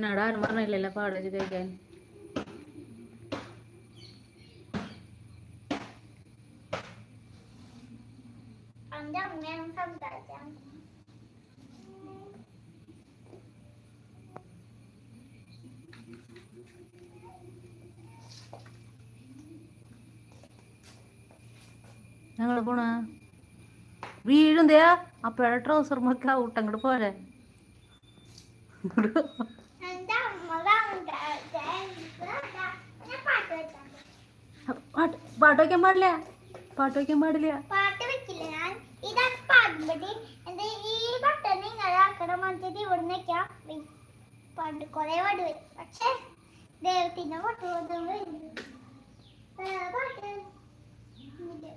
എന്നോട് ആരും പറഞ്ഞില്ലല്ലോ പാട് വെച്ച് കഴിക്കാൻ. ഞങ്ങൾ പോണ? വീഴുന്തയാ അപ്പോഴ ട്രൗസർ മൊക്കെ ഔട്ട് അങ്ങോട്ട് പോരെ. പാട്ട് വയ്ക്കാൻ പാടില്ല? പാട്ട് പാടില്ല? പാട്ട് വെക്കില്ല ഞാൻ. ഇതാ എന്താ ഈ പാട്ട് ഇത്.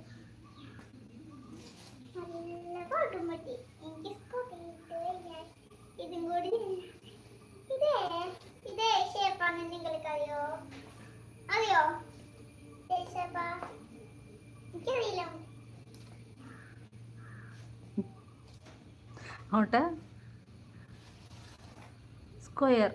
ഇതും ഷേപ്പാണ് നിങ്ങൾക്ക് അറിയോ അറിയോ ഇതേ ഷേപ്പാ എനിക്കറിയില്ല അങ്ങോട്ട്. സ്ക്വയർ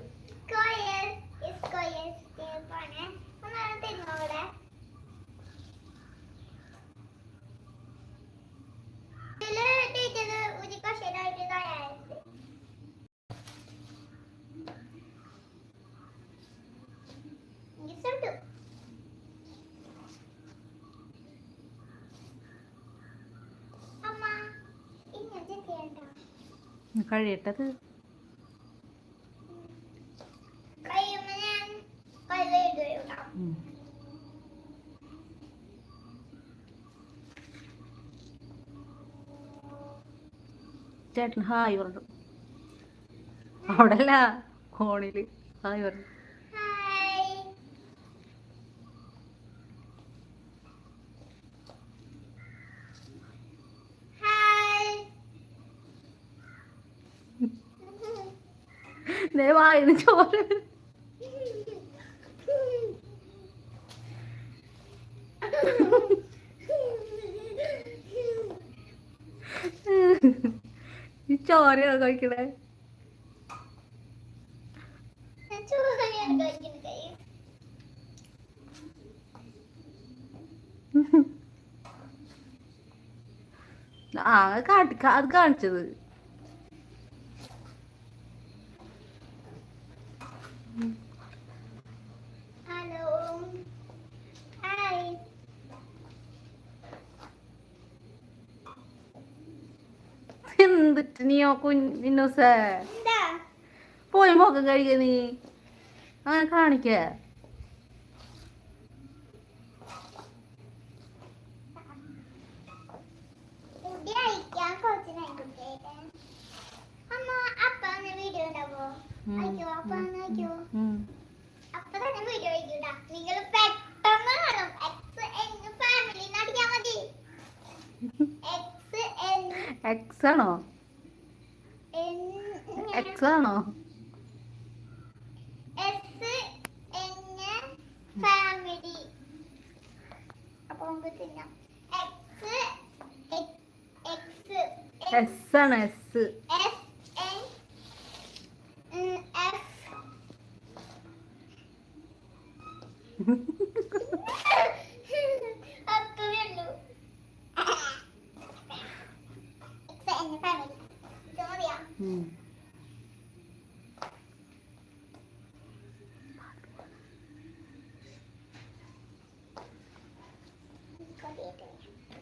കഴിയട്ടത്. ചേട്ടൻ ഹായ് പറഞ്ഞു. അവിടെ അല്ല കോണിൽ ഹായ് പറഞ്ഞു ഹായ് ഹായ് ദേ വായിന്ന് ചോര. ഈ ചോരയാണ് കഴിക്കണേ. ആ കാട്ടി അത് കാണിച്ചത് ഹലോ ഹായ് എന്തിട്ട് നീയോ എന്താ? പോയി മുഖം കഴിക്ക നീ. അങ്ങനെ കാണിക്ക. എക്സ് ആണോ? എക്സ് ആണോ? എസ് ആണ് എസ് എഫ്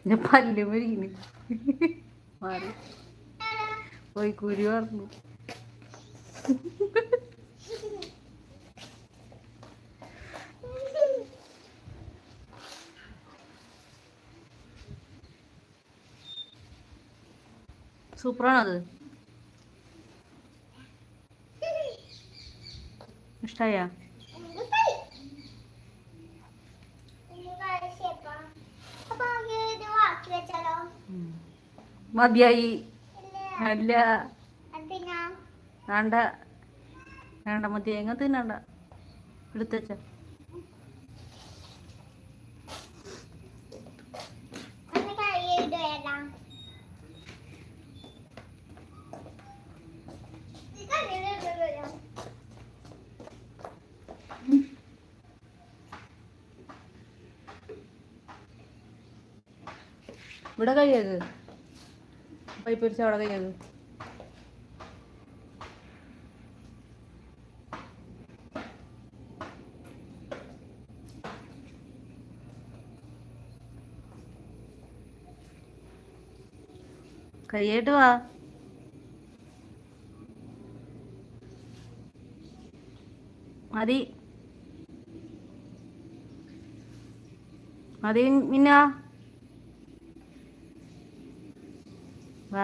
ഞാൻ പല്ല് മുരിക്കുന്നു മാറി. പോയി കുരു പറഞ്ഞു സൂപ്പറാണത്. ഇഷ്ടായ? മതിയായി. അല്ല. വേണ്ട. വേണ്ട മതി എങ്ങനെ തിന്നണ്ട. കൈ പൈപ്പ് പിടിച്ച അവിടെ കൈ വാ. മതി. മതി മിന്നാ.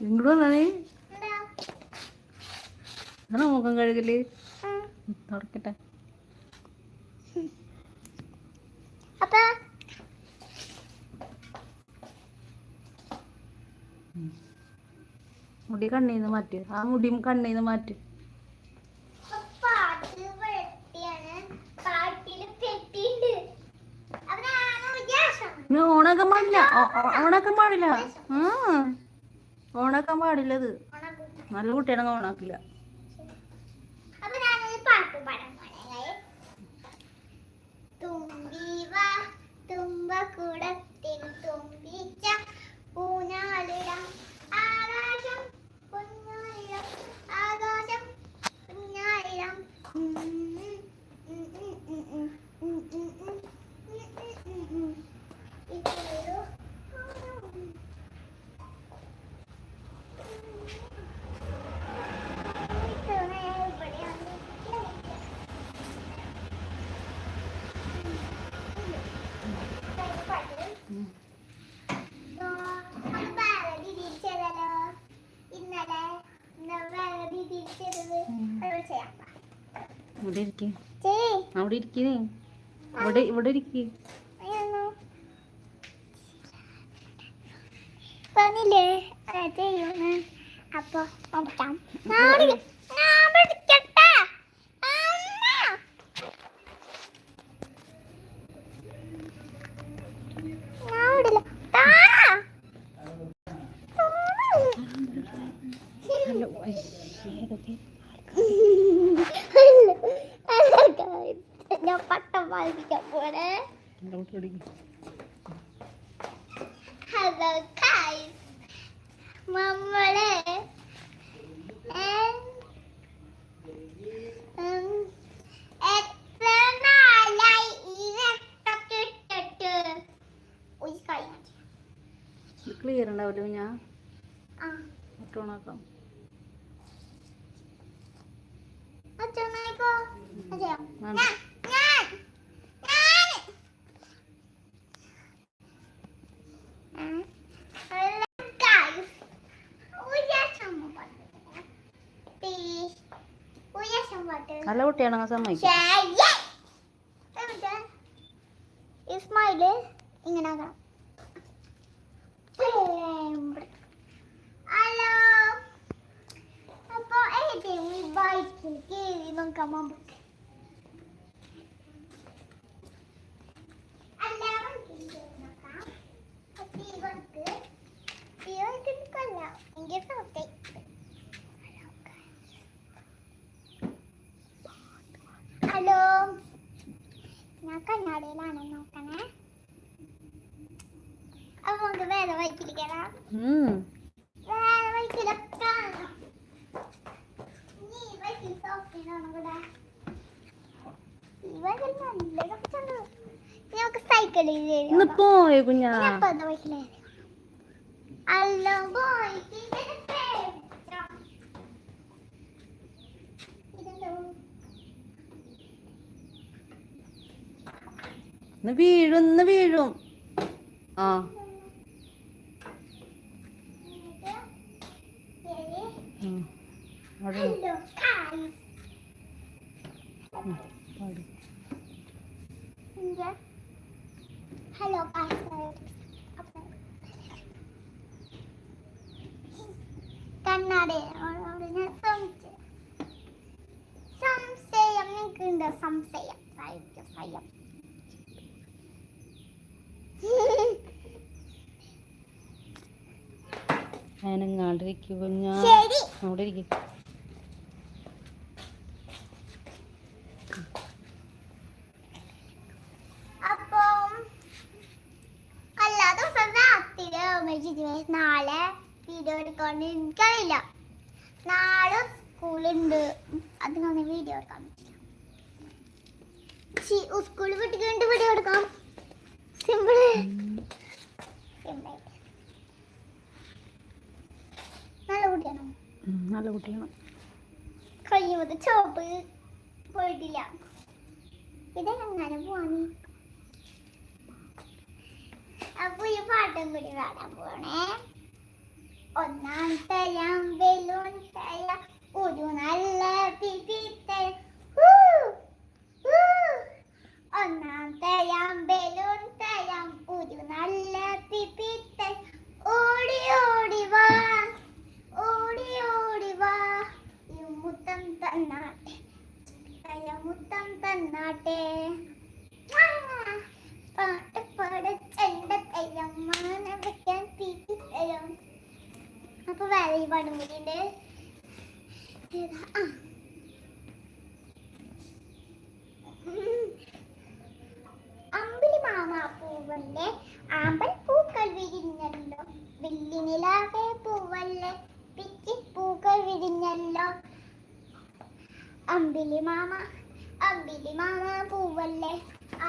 ഇങ്ങോട്ട് വന്നാണേ അതാണോ മുഖം കഴുകൽ. തുറക്കട്ടെ. മുടി കണ്ണീന്ന് മാറ്റ്. ആ മുടിയും കണ്ണീന്ന് മാറ്റ്. ഓണൊക്കെ പാടില്ല ഓണൊക്കെ പാടില്ല ആ. ഓണാക്കാൻ പാടില്ലത് നല്ല കുട്ടിയാണെങ്കിൽ ഓണാക്കില്ല ഇവിടെ ഇരിക്കേ. അവിടെ ഇരിക്കേ ഇവിടെ ഇവിടെ ഇരിക്കേ. പറഞ്ഞില്ലേ? അതെയോ അപ്പൊ നോക്കാം ഉണ്ടാവില്ല ഞാൻ ഒറ്റ ഉണക്കാം നല്ല കുട്ടിയാണെങ്കിൽ സമ്മതിക്കും? Tamam. ഹലോ ഞാൻ കണ്ണാടിയിലാണ് നോക്കണേ അപ്പൊ നമുക്ക് വേറെ വൈക്കിരിക്കണം വീഴും വീഴും. ആ. അവിടെ ഹലോ കണ്ണാടി. സംശയം. നിങ്ങൾക്കുണ്ട് സംശയം? സാഹിത്യം സയം അനങ്ങാണ്ടിരിക്കും ഞാൻ അവിടെ ഇരിക്കും. അതിനൊന്ന് വീഡിയോ എടുക്കാൻ പറ്റില്ല. സ്കൂളിൽ വിട്ട് കണ്ട് വീഡിയോ എടുക്കാം. സിമ്പിൾ നല്ല കുട്ടിയാണോ? നല്ല കുട്ടിയാണ്. കഴിയുമ്പോൾ ചോപ്പ് പോയിട്ടില്ല. ഇതെങ്ങനെ പോവാണ് അപ്പൊ ഈ പാട്ടും കൂടി പാടാൻ പോണേ ഒന്നാം തരം ബലൂൺ തരം ഒരു നല്ല ഊ. ഒന്നാം തരാം ബലൂൺ തരം ഒരു നല്ല പിപി തരം ഓടി ഓടി വാ ഓടി ഓടി വാ ഈ മുത്തം തന്നാട്ടെ തല മുത്തം തന്നാട്ടെ ആ, പാട്ട് പാട ചെണ്ട തരം മാന വെക്കാൻ തീറ്റി തരം അപ്പൊ വേറെ ഈ പാടും കൂടിയുണ്ട് ഏതാ? ആ. ഉം. അമ്പിളി മാമ പൂവല്ലേ ആമ്പൽ പൂക്കൾ വിരിഞ്ഞല്ലോ വില്ലിനിലാവേ പൂവല്ലേ പിച്ചി പൂക്കൾ വിരിഞ്ഞല്ലോ അമ്പിളി മാമ അമ്പിളി മാമ പൂവല്ലേ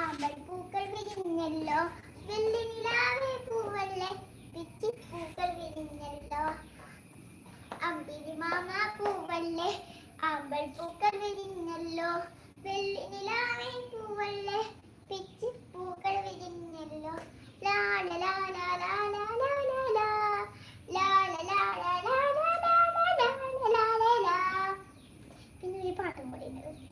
ആമ്പൽ പൂക്കൾ വിരിഞ്ഞല്ലോ വെള്ളിനിലാവേ പൂവല്ലേ പിച്ചി പൂക്കൾ വിരിഞ്ഞല്ലോ അമ്പിളി മാമ പൂവല്ലേ ആമ്പൽ പൂക്കൾ വിരിഞ്ഞല്ലോ വെള്ളിനിലാവേ പൂവല്ലേ പിച്ചി പൂക്കൾ വിരിഞ്ഞല്ലോ ലാല ലാല ലാല ലാല ലാല ലാല ലാല ലാ ये बात बोलेंगे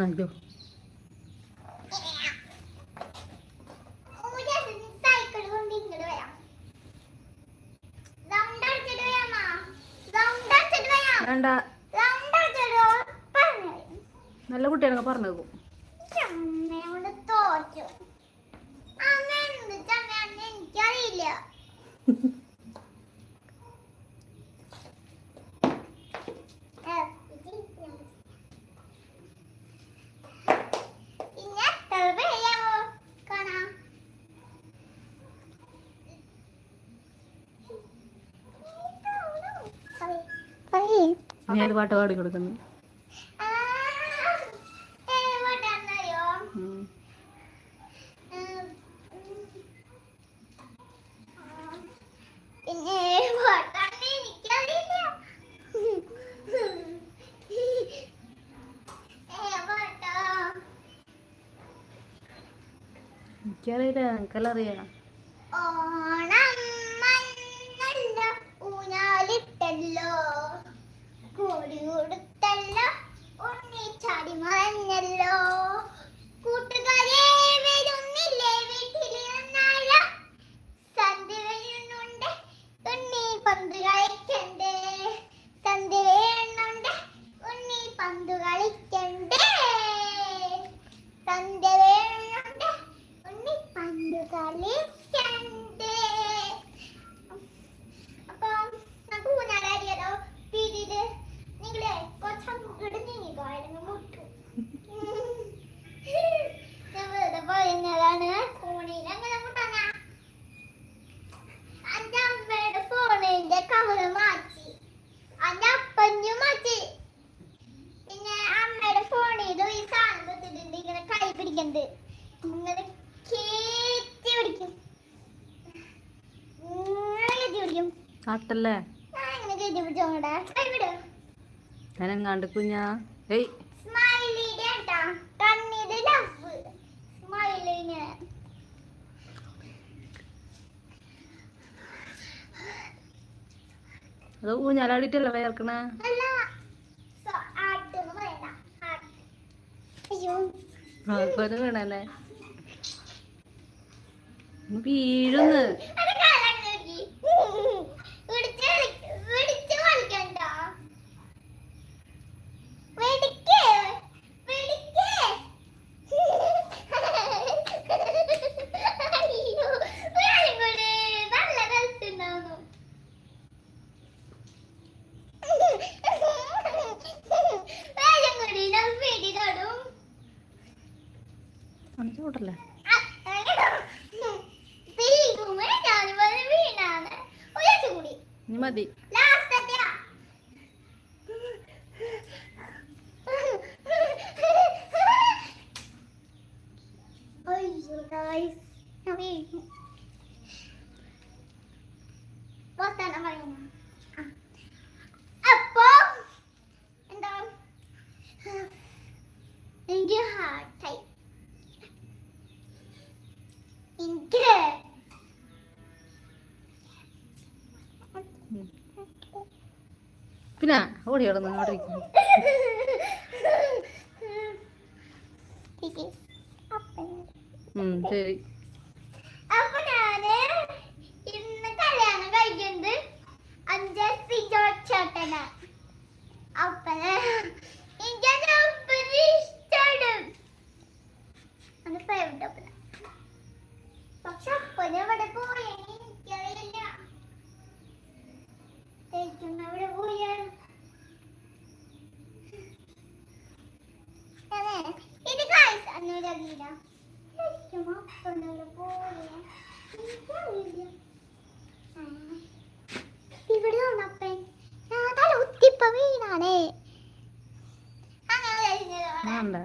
അയ്യോ വേണ്ട. നല്ല കുട്ടിയാണ് പറഞ്ഞു പോകും എനിക്കറിയില്ല. ഞാൻ ഇത് പാട്ട് പാടി കൊടുക്കുന്നു. എനിക്കറിയില്ല നിനക്കെല്ലാം അറിയാം? കോടി കൊടുത്തല്ലോ. ഉണ്ണി ചാടി മറഞ്ഞല്ലോ. കൂട്ടുകാരെ. ആട്ടല്ലേ ഞാനെങ്ങാണ്ട് കുഞ്ഞാ. ഏയ്. അത് ഊഞ്ഞാലാടിയിട്ടല്ല വയർക്കണേ? വീണല്ലേ? വീഴുന്ന്. വർത്താനം പറയുന്നു അപ്പോ എന്താ എനിക്ക് ഹാർട്ടായി എനിക്ക് പിന്നെ ഓടി ഓടുന്നു അങ്ങോട്ട് ഇരിക്കുന്നു Thank. ശരി. അപ്പൊ ഞാൻ ഇന്ന് കല്യാണം കഴിക്കുന്നത് അഞ്ച് സിജോ ചേട്ടനാ. പക്ഷെ ഇത് കാഴ്ച അനുരാഗീരാ ഇവിടെ വന്നപ്പൻ ഞാൻ തല ഉത്തിപ്പ വീണാണേ. അങ്ങനെ